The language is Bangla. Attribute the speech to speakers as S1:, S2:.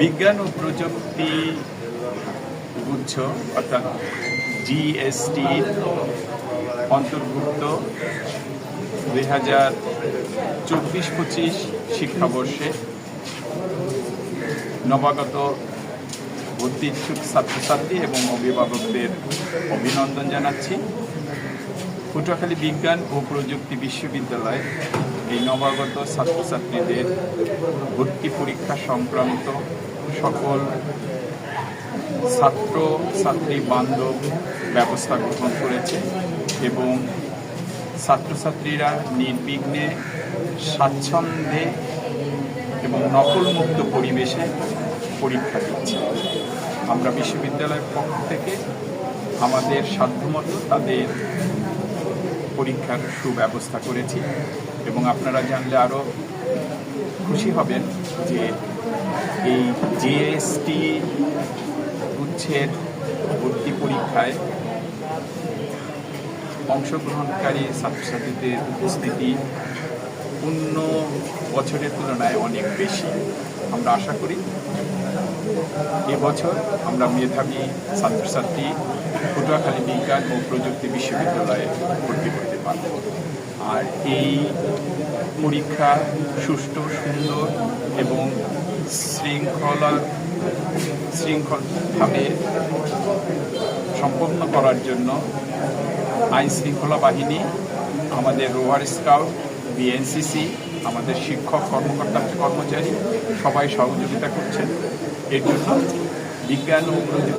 S1: বিজ্ঞান ও প্রযুক্তি গুচ্ছ অর্থাৎ জিএসটি অন্তর্ভুক্ত দুই হাজার চব্বিশ পঁচিশ শিক্ষাবর্ষে নবাগত ভর্তি ইচ্ছুক ছাত্রছাত্রী এবং অভিভাবকদের অভিনন্দন জানাচ্ছি। পটুয়াখালী বিজ্ঞান ও প্রযুক্তি বিশ্ববিদ্যালয় এই নবাগত ছাত্রছাত্রীদের ভর্তি পরীক্ষা সংক্রান্ত সকল ছাত্র ছাত্রী বান্ধব ব্যবস্থা গ্রহণ করেছে এবং ছাত্রছাত্রীরা নির্বিঘ্নে স্বাচ্ছন্দ্যে এবং নকলমুক্ত পরিবেশে পরীক্ষা দিচ্ছে। আমরা বিশ্ববিদ্যালয়ের পক্ষ থেকে আমাদের সাধ্যমতো তাদের পরীক্ষার সুব্যবস্থা করেছি। এবং আপনারা জানলে আরও খুশি হবেন যে এই জিএসটি উচ্ছেদ ভর্তি পরীক্ষায় অংশগ্রহণকারী ছাত্রছাত্রীদের উপস্থিতি অন্য বছরের তুলনায় অনেক বেশি। আমরা আশা করি এবছর আমরা মেধাবী ছাত্রছাত্রী পটুয়াখালী বিজ্ঞান ও প্রযুক্তি বিশ্ববিদ্যালয়ে ভর্তি করতে পারব। আর এই পরীক্ষা সুষ্ঠু, সুন্দর এবং শৃঙ্খলা, শৃঙ্খলভাবে সম্পন্ন করার জন্য আইন শৃঙ্খলা বাহিনী, আমাদের রোভার স্কাউট, বিএনসিসি আমাদের শিক্ষক কর্মকর্তা কর্মচারী সবাই সহযোগিতা করছেন। এর জন্য বিজ্ঞান ও প্রযুক্তি